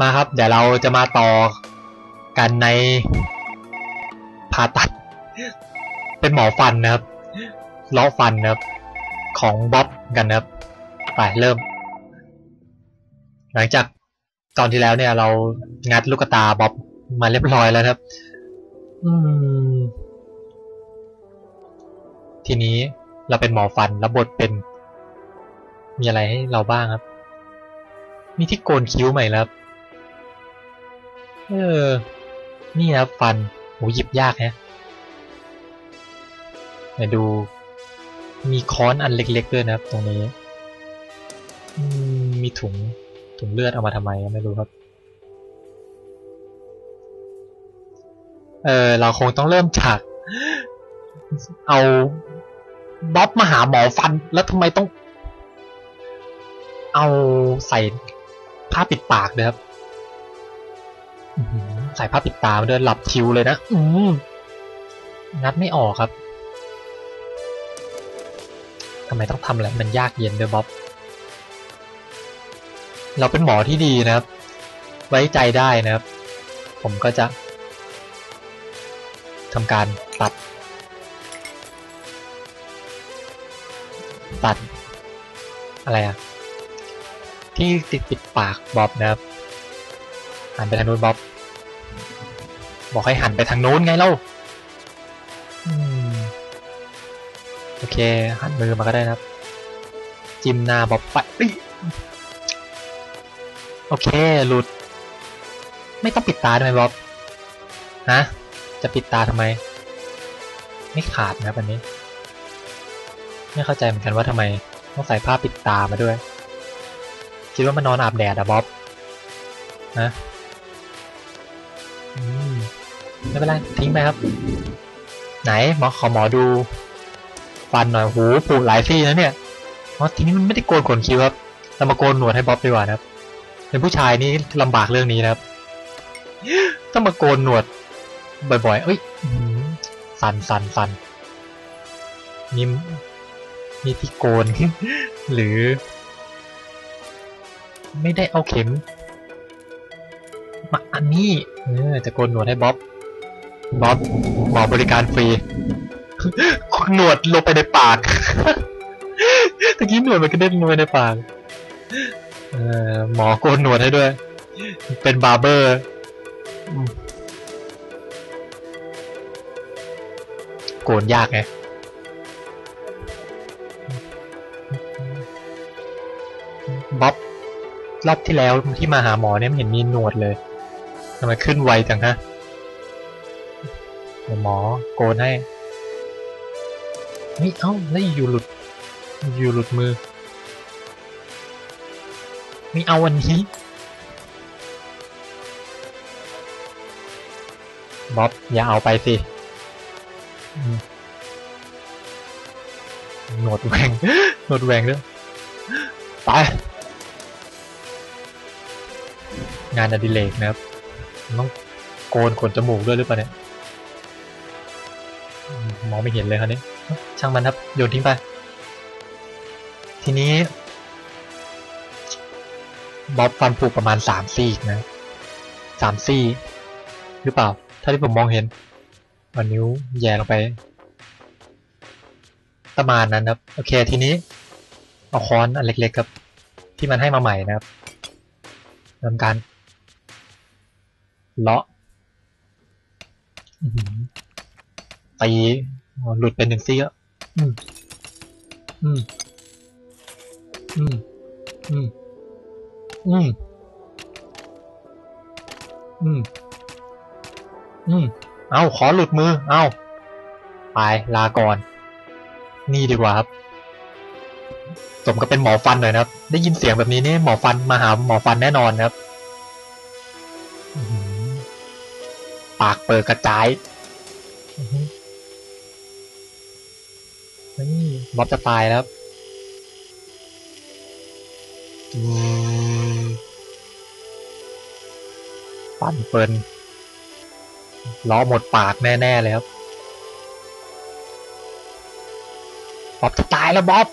มาครับ เดี๋ยวเราจะมาต่อกันในผ่าตัด เป็นหมอฟันนะครับเลาะฟันนะครับ ของบ๊อบกันนะครับ ไปเริ่ม หลังจากตอนที่แล้วเนี่ย เรางัดลูกตาบ๊อบมาเรียบร้อยแล้วครับ อืม ทีนี้เราเป็นหมอฟันแล้วบทเป็น มีอะไรให้เราบ้างครับ มีที่โกนคิ้วใหม่แล้วครับ เออ นี่ครับฟันโหหยิบยากฮะเดี๋ยวดู มีค้อนอันเล็กๆด้วยนะครับ ตรงนี้ มีถุงถุงเลือดเอามาทำไมไม่รู้ครับ เออเราคงต้องเริ่มจาก เอาบ๊อบมาหาหมอฟันแล้วทำไมต้อง เอาใส่ผ้าปิดปากนะครับ ใส่ผ้าปิดตามาด้วยหลับคิวเลยนะ อืมงัดไม่ออกครับทำไมต้องทำอะไรมันยากเย็นด้วยบ๊อบ เราเป็นหมอที่ดีนะครับ ไว้ใจได้นะครับ ผมก็จะทำการตัด ตัด อะไรอะที่ติดปิดปากบ๊อบนะครับหันไปทางนู้นบ๊อบ บอกให้หันไปทางโน้นไงเล่าโอเค หันมือมาก็ได้นะครับ จิ้มหน้าบอบไปโอเค หลุด ไม่ต้องปิดตาด้วยบ๊อบฮะ จะปิดตาทำไม ไม่ขาดนะครับอันนี้ ไม่เข้าใจเหมือนกันว่าทำไม ต้องใส่ผ้าปิดตามาด้วย คิดว่ามันนอนอาบแดดอะบ๊อบฮะ ไม่เป็นไรทิ้งไปครับ ไหนหมอขอหมอดูฟันหน่อยหูปูดหลายซี่นะเนี่ยเพราะทีนี้มันไม่ได้โกนขนคิ้วครับเรามาโกนหนวดให้บ๊อบดีกว่านะครับ เป็นผู้ชายนี่ลำบากเรื่องนี้นะครับ ต้องมาโกนหนวด บ่อยๆ เอ้ยสันสันสันมีมีที่โกน หรือ ไม่ได้เอาเข็มมาอันนี้ เออจะโกนหนวดให้บ๊อบ บ๊อบหมอบริการฟรี หนวดลงไปในปากตะกี้หนวดมันก็เด้นลงไปในปากเออหมอโกนหนวดให้ด้วย เป็นบาร์เบอร์ โกนยากไงบ๊อบรอบที่แล้วที่มาหาหมอเนี่ยไม่เห็นมีหนวดเลยทำไมขึ้นไวจังฮะ เดี๋ยวหมอโกนให้นี่เอ้าแล้วอยู่หลุด อยู่หลุดมือไม่เอาวันนี้บ๊อบอย่าเอาไปสิหนวดแหวงหนวดแหวงด้วยไป งานอดิเรกนะครับ ต้องโกนขนจมูกด้วยหรือเปล่าเนี่ย มมองไม่เห็นเลยครับนี้ช่างมันครับโยนทิ้งไป ทีนี้บ๊อบฟันผุประมาณสามซี่นะสามซี่ หรือเปล่า ถ้าที่ผมมองเห็นเอานิ้วแย่ลงไป ประมาณนั้นครับ โอเคทีนี้ เอาค้อนอันเล็กๆครับ ที่มันให้มาใหม่นะครับทำการเลาะ ตีอ๋อหลุดเป็นหนึ่งซี่แล้วอืม อืม อืม อืม อืม อืม อืม เอาขอหลุดมือ เอาไปลาก่อน นี่ดีกว่าครับสมกับเป็นหมอฟันหน่อยนะครับ ได้ยินเสียงแบบนี้นี่หมอฟันมาหาหมอฟันแน่นอนนะครับอื้อหือปากเปิดกระจาย เฮ้ยบ๊อบจะตายแล้วครับอืมฟันเปินล้อหมดปากแน่ ๆ เลยครับบ๊อบจะตายแล้วบ๊อบ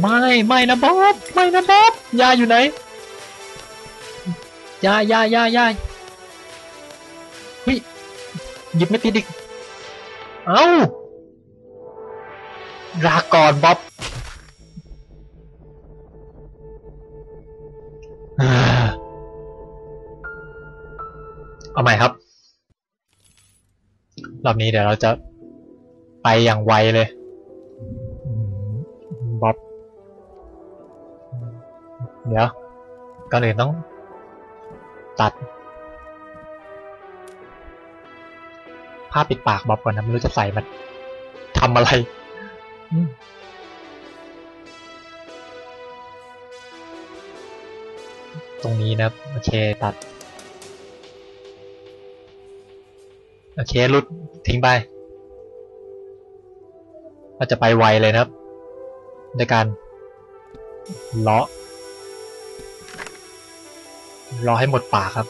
ไม่ไม่นะบ๊อบ ไม่นะบ๊อบยาอยู่ไหนยายายายา เฮ้ยหยิบไม่ติดอีก เอ้าลาก่อนบ๊อบเอาใหม่ครับ รอบนี้เดี๋ยวเราจะไปอย่างไวเลยบ๊อบเดี๋ยวก่อนอื่นต้องตัด ผ้าปิดปากบ๊อบก่อนนะไม่รู้จะใส่มันทำอะไรตรงนี้นะโอเคตัด โอเคลุดทิ้งไปเราจะไปไวเลยนะครับในการเลาะเลาะให้หมดปากครับ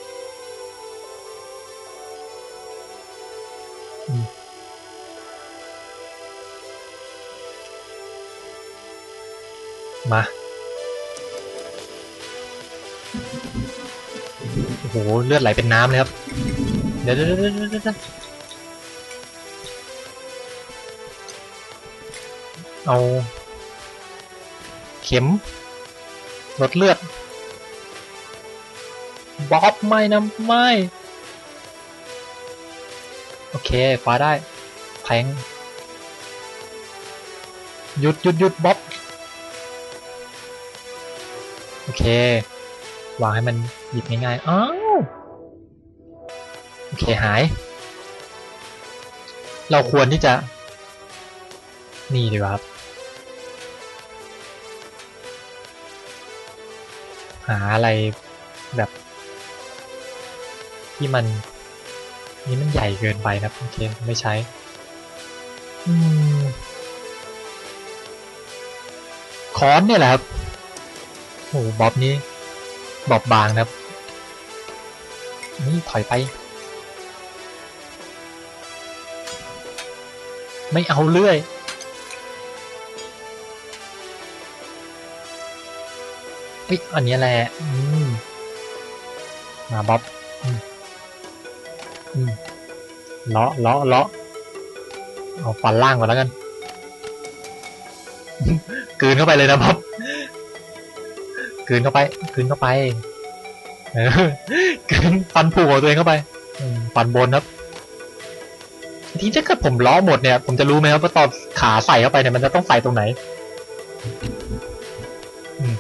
มาโอ้โหเลือดไหลเป็นน้ำเลยครับเดี๋ยวเดี๋ยวเดี๋ยวเดี๋ยวเดี๋ยวเอา เข็มลดเลือดบ๊อบไม่นะไม่ โอเคคว้าได้ แทงหยุดหยุดหยุดบ๊อบ อเค วางให้มันหยิบง่ายๆ อ้าว โอเคหาย เราควรที่จะ นี่ดีกว่าครับ หาอะไรแบบ ที่มัน นี่มันใหญ่เกินไปนะโอเค ไม่ใช้ อืมค้อนเนี่ยแหละครับ โอ้โหบ๊อบนี้บอบบางนะครับ นี่ถอยไป ไม่เอาเรื่อยเฮ้ยอันนี้แหละอืมมาบ๊อบอืมอืมเลาะเลาะเลาะเอาฟันล่างก่อนแล้วกัน กืนเข้าไปเลยนะบ๊อบ กลืนเข้าไปกลืนเข้าไปเออกลืนฟันผูกตัวเองเข้าไปฟันบนครับ ทีนี้ถ้าเกิดผมล้อหมดเนี่ย ผมจะรู้ไหมครับว่าตอนขาใส่เข้าไปเนี่ยมันจะต้องใส่ตรงไหนอืม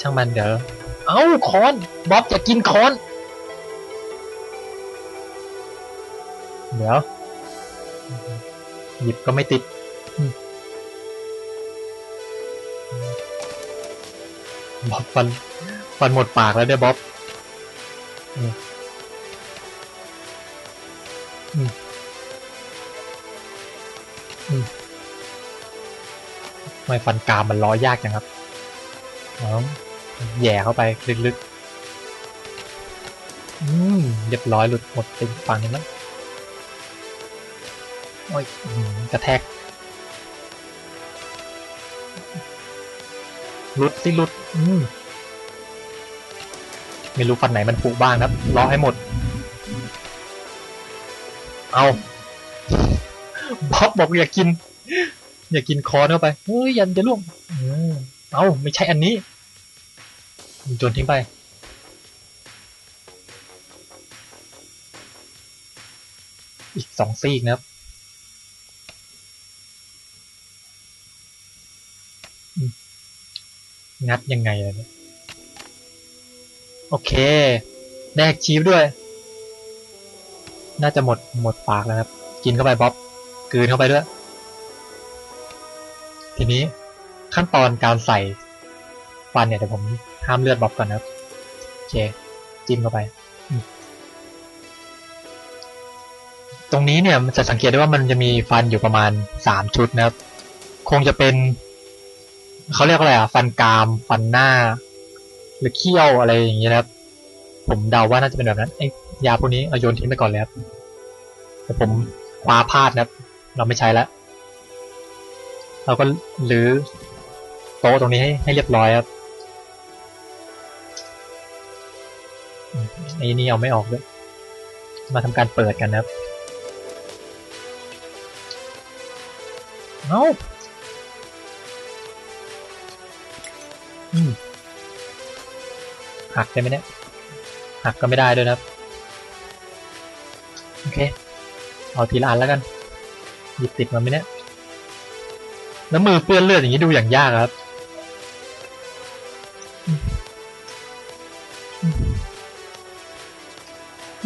ช่างมันเดี๋ยวเอ้าคอนบ๊อบจะกินคอนเดี๋ยวหยิบก็ไม่ติด บ๊อบฟันฟันหมดปากแล้วเนี่ยบ๊อบอืมอืมอืมทำไมฟันกามมันล้อยากจังครับแย่เข้าไปลึกๆอืมเรียบร้อยหลุดหมดเป็นฝั่งนี้แล้วโอ้ยกระแทก หลุดสิหลุดอืมไม่รู้ฟันไหนมันผุบ้างครับรอให้หมด เอาบ๊อบบอกอย่ากิน อย่ากินคอนเข้าไปเฮ้ยยันจะล่วงเอาไม่ใช่อันนี้โยนทิ้งไปอีกสองซีกนะครับ งัดยังไงอะเนี่ยโอเค แดกชีฟด้วย น่าจะหมดหมดปากแล้วครับ กินเข้าไปบ๊อบกืนเข้าไปด้วย ทีนี้ขั้นตอนการใส่ฟันเนี่ยเดี๋ยวผมห้ามเลือดบ๊อบก่อนนะครับโอเค จิ้มเข้าไปตรงนี้เนี่ยมันจะสังเกตได้ว่ามันจะมีฟันอยู่ประมาณสามชุดนะครับ คงจะเป็น เขาเรียกว่าอะไรอะ ฟันกราม ฟันหน้า หรือเขี้ยวอะไรอย่างเงี้ยนะครับ ผมเดาว่าน่าจะเป็นแบบนั้นไอ้ยาพวกนี้เอาโยนทิ้งไปก่อนเลยครับแต่ผมคว้าพลาดนะครับ เราไม่ใช้แล้วเราก็หรือโต๊ะตรงนี้ให้ให้เรียบร้อยครับไอ้นี่เอาไม่ออกด้วย มาทำการเปิดกันนะครับ เอ้า หักได้ไหมเนี่ย หักก็ไม่ได้ด้วยนะครับ โอเค เอาทีละอันแล้วกัน หยิบติดมาไหมเนี่ย แล้วมือเปื้อนเลือดอย่างนี้ดูอย่างยากครับ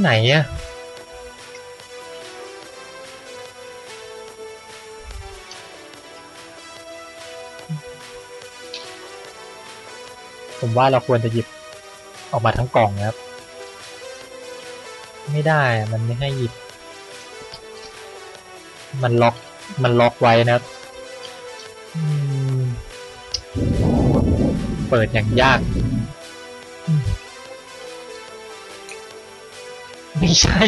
ไหนอะ ผมว่าเราควรจะหยิบออกมาทั้งกล่องนะครับ ไม่ได้มันไม่ให้หยิบ มันล็อกมันล็อกไว้นะครับเปิดอย่างยาก ไม่ใช่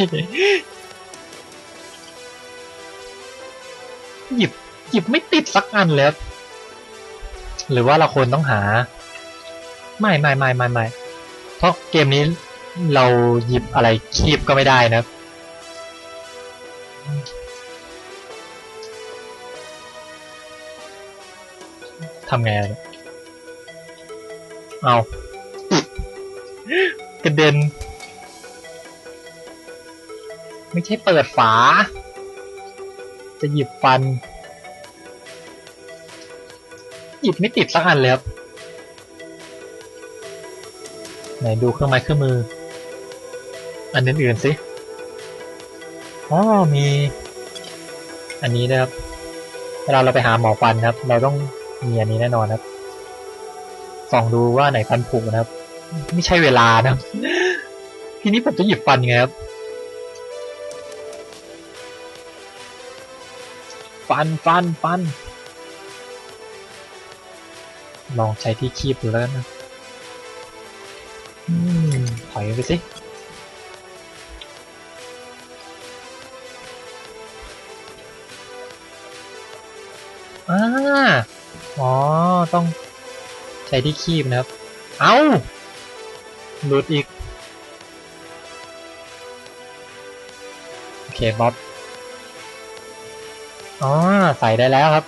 หยิบหยิบไม่ติดสักอันเลยครับหรือว่าเราควรต้องหา ไม่ไม่ไม่ไม่ไม่เพราะเกมนี้เราหยิบอะไรคีบก็ไม่ได้นะทำไงเนี่ยเอากระเด็น ไม่ใช่เปิดฝา จะหยิบฟัน หยิบไม่ติดสักอันเลยครับ ไหนดูเครื่องไม้เครื่องมือ อันอื่นๆสิอ๋อมี อันนี้นะครับ เวลาเราไปหาหมอฟันครับ เราต้องมีอันนี้แน่นอนครับ ส่องดูว่าไหนฟันผุนะครับ ไม่ใช่เวลานะครับทีนี้ผมจะหยิบฟันไงครับ ฟันฟันฟัน ลองใช้ที่คีบดูแล้วกันนะ ถอยไปสิอ่าอ๋อ ต้องใช้ที่คีบนะครับ เอา้า หลุดอีก โอเคบ๊อบ อ๋อ ใส่ได้แล้วครับ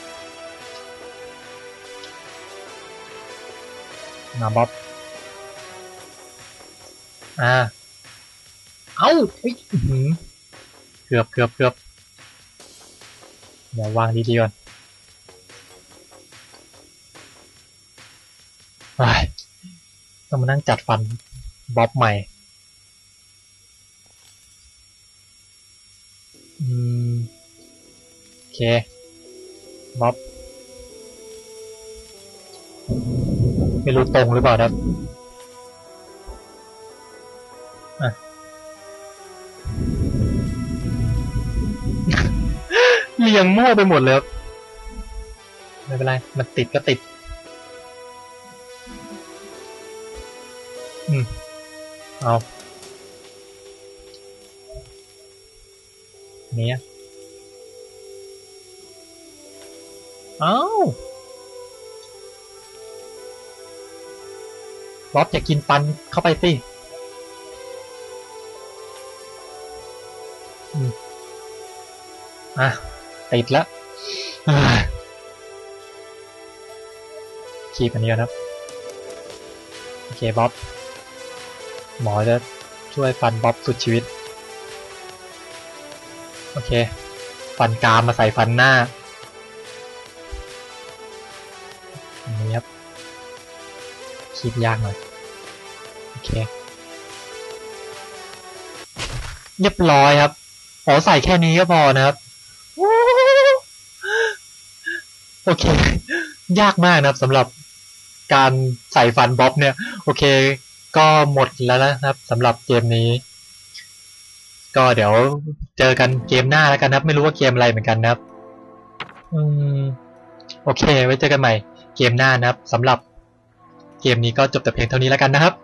มาบ๊อบ อ่า เอา้าเฮ้ยเกือบเกือบเกือบเดี๋ยววางดีๆก่อนไอ้ต้องมานั่งจัดฟันบ๊อบใหม่ อืม โอเค บ๊อบ ไม่รู้ตรงหรือเปล่าครับ เรียงมั่วไปหมดเลยครับไม่เป็นไร มันติดก็ติด อืม เอา เนี้ยเอาบ๊อบอย่ากินฟันเข้าไปสิอืมอะ ติดแล้วคีบอันนี้ก่อนครับ โอเคบ๊อบ หมอจะช่วยฟันบ๊อบสุดชีวิต โอเค ฟันกรามมาใส่ฟันหน้าอันนี้ครับคีบยากหน่อย โอเค เรียบร้อยครับอ๋อใส่แค่นี้ก็พอนะครับ โอเค ยากมากนะครับสำหรับการใส่ฟันบ๊อบเนี่ย โอเค ก็หมดแล้วนะครับสำหรับเกมนี้ ก็เดี๋ยวเจอกันเกมหน้าแล้วกันนะครับ ไม่รู้ว่าเกมอะไรเหมือนกันนะครับ อืม โอเค ไว้เจอกันใหม่ เกมหน้านะครับสำหรับเกมนี้ก็จบแต่เพียงเท่านี้แล้วกันนะครับ